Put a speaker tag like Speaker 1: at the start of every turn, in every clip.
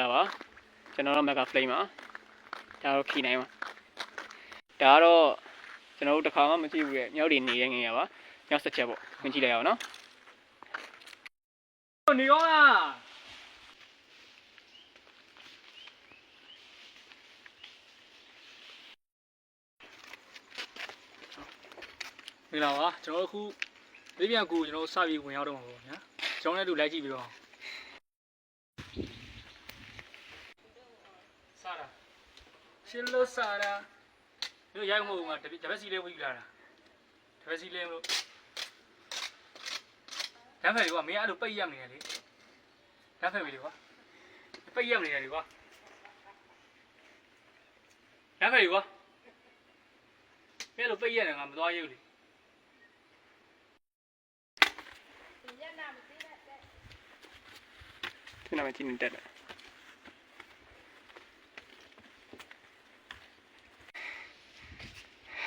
Speaker 1: လာပါကျွန်တော်တို့ Mega Flame ပါဒါတော့ခီနိုင်ပါဒါကတော့ကျွန်တော်တို့တစ်ခါမှမကြည့်ဘူးရဲ့မြောက်တွေနေတဲ့ငယ်ရပါမြောက်ဆက်ချက်ပေါ့ဝင်ကြည့်လိုက်ရအောင်နော်နေရောလား
Speaker 2: မင်္ဂလာပါကျွန်တော်တို့အခုလေးပြန်ကူကျွန်တော်တို့စပြီးဝင်ရောက်တော့မှာပေါ့ညာကျွန်တော်လည်းတူလိုက်ကြည့်ပြီးတော့စားတာ ရှင်းလို့စားတာတို့ရိုက်မဟုတ်ဘူးငါတပည့်တပည့်စီလေးဝိလာတာတပည့်စီလေးမလို့ဓာတ်ဖယ်ကွာမင်းအဲ့လိုပိတ်ရမနေရလေဓာတ်ဖယ်ပြီလေကွာပိတ်ရမနေရလေကွာဓာတ်ဖယ်ပြီကွာမင်းအဲ့လိုပိတ်ရတယ်ငါမသွားရဘူးလေ
Speaker 1: ဒီနာမည်ကြည့်နေတက်တယ်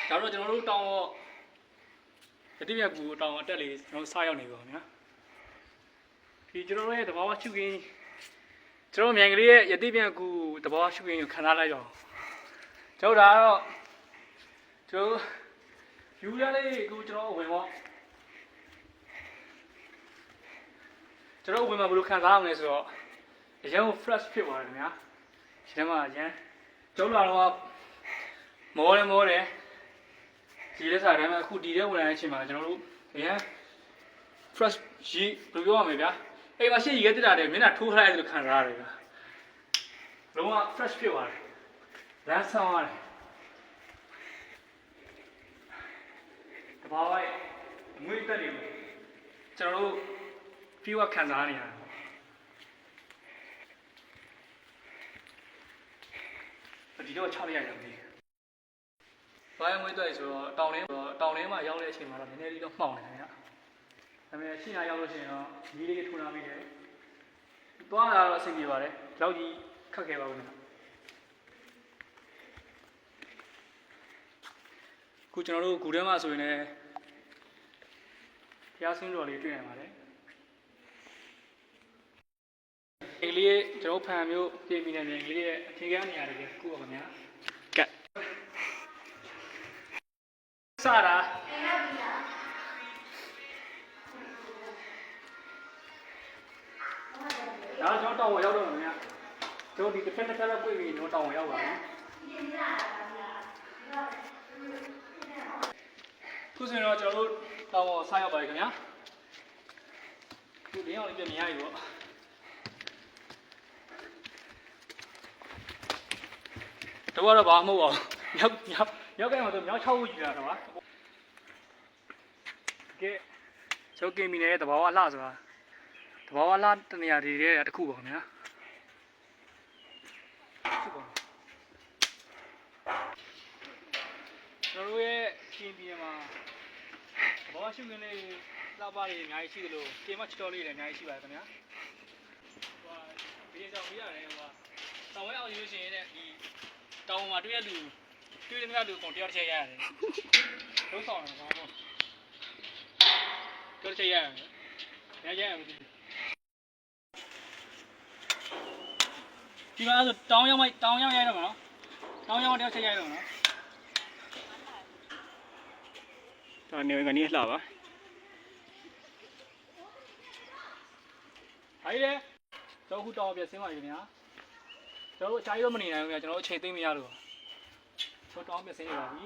Speaker 2: ဒါတော့ကျွန်တော်တို့တောင်းတော့တတိယကူတောင်းအတက်လေးကျွန်တော်စားရောက်နေပါခင်ဗျာဒီကျွန်တော်တို့ရဲ့တဘာဝရှုခင်းကျွန်တော်မြိုင်ကလေးရဲ့ယတိပြန်ကူတဘာဝရှုခင်းကိုခံထားလိုက်တော့ကျွန်တော်ဒါကတော့ကျွန်တော်ယူရလေးကူကျွန်တော်ဝင်ပေါ့ကျွန်တော်ဝင်မှာဘယ်လိုခံစားအောင်လဲဆိုတော့အရင်က fresh ဖြစ်သွားတယ်ခင်ဗျာဒီထဲမှာအရင်ကျွန်တော်လာတော့မောတယ်မောတယ် ဒီလက်စားတိုင်းမှာအခုဒီတဲ့ဝင်လာတဲ့အချိန်မှာကျွန်တော်တို့အရင် fresh ရေဘယ်လိုပြောရမလဲဗျာအိမ်မှာရှေ့ရေတက်တာတယ်မျက်နှာထိုးခလိုက်တယ်လို့ခံစားရတယ်ဗျာလုံးဝ fresh ဖြစ်သွားတယ်လမ်းဆောင်ရတယ်တဘာဝရဲ့အငွေ့တက်နေလို့ကျွန်တော်တို့ feel ခံစားနေရတယ်ဒီတော့ချလိုက်ရတယ်မသိ ဘူး။ဘာမှမွေးတွေ့ဆိုတော့တောင်ထဲဆိုတော့တောင်ထဲမှာရောက်တဲ့အချိန်မှာတော့နည်းနည်းလေးတော့မှောင်နေတယ်ဗျာ။ဒါပေမဲ့ရှင်းရရောက်လို့ရှိရင်တော့မီးလေးထိုးလာမိတယ်။သွားတာတော့အဆင်ပြေပါတယ်။ဒီလောက်ကြီးခက်ခဲပါဘူးဗျာ။ခုကျွန်တော်တို့ဂူထဲမှာဆိုရင်လည်းဖျားဆင်းတော်လေးတွေ့ရပါတယ်။ဒီလေးကျွန်တော်ဖန်မျိုးပြင်ပြီးနေတယ်ဒီလေးရဲ့အထင်ကန်းနေရာတွေကုပါခင်ဗျာ။ တာဒါကျွန်တော်တောင်းဝရောက်တော့မယ်ခင်ဗျကျွန်တော်ဒီတစ်ဖက်တစ်ဖက်လောက်ပြေးပြီးကျွန်တော်တောင်းဝရောက်ပါမယ်ခုဆိုရင်တော့ကျွန်တော်တို့တောင်းဝဆားရောက်ပါပြီခင်ဗျာခုလင်းအောင်လေးပြင်မြင်ရပြီပေါ့တော့တော့ဘာမှမဟုတ်ပါဘူးရောက်ရောက် ရောက်ကဲမှာတော့မြောက်6ဝယူရတာပါကဲကျောက်ကင်းမီနေတဲ့တဘာဝလှဆိုတာတဘာဝလှတနေရာတွေတဲ့တစ်ခုပါခင်ဗျာဖြစ်ပါကျွန်တော်တို့ရဲ့ကင်းပြည်မှာတဘာဝရှုခင်းလေးလှပတွေအများကြီးရှိသလိုကင်းမချတော်လေးတွေလည်းအများကြီးရှိပါတယ်ခင်ဗျာဟိုဒီကြောင်ပြရတယ်ဟိုတောင်ဝဲအောင်ယူရှင်တဲ့ဒီတောင်မှာတွေ့ရလူ တွေ့တဲ့မြတ်လူကုန်တယောက်တစ်ချက်ရရတယ်လုံးဆောင်တယ်ကောင်းတော့တယောက်တစ်ချက်ရရတယ်ရရရမသိဘူးဒီမှာဆိုတောင်းရောက်မိုက်တောင်းရောက်ရိုက်တော့မှာနော်တောင်းရောက်တယောက်ချက်ရိုက်တော့မှာနော်
Speaker 1: ဒါနေကနေလှပါ
Speaker 2: ဟာဒီလေကျွန်တော်ခုတောင်းပြဆင်းပါပြီခင်ဗျာကျွန်တော်တို့အချားကြီးတော့မနေနိုင်ဘူးခင်ဗျာကျွန်တော်တို့အချိန်သိမ့်မရလို့ ကျွန်တော်တောင်းပြဆင်းနေပါပြီ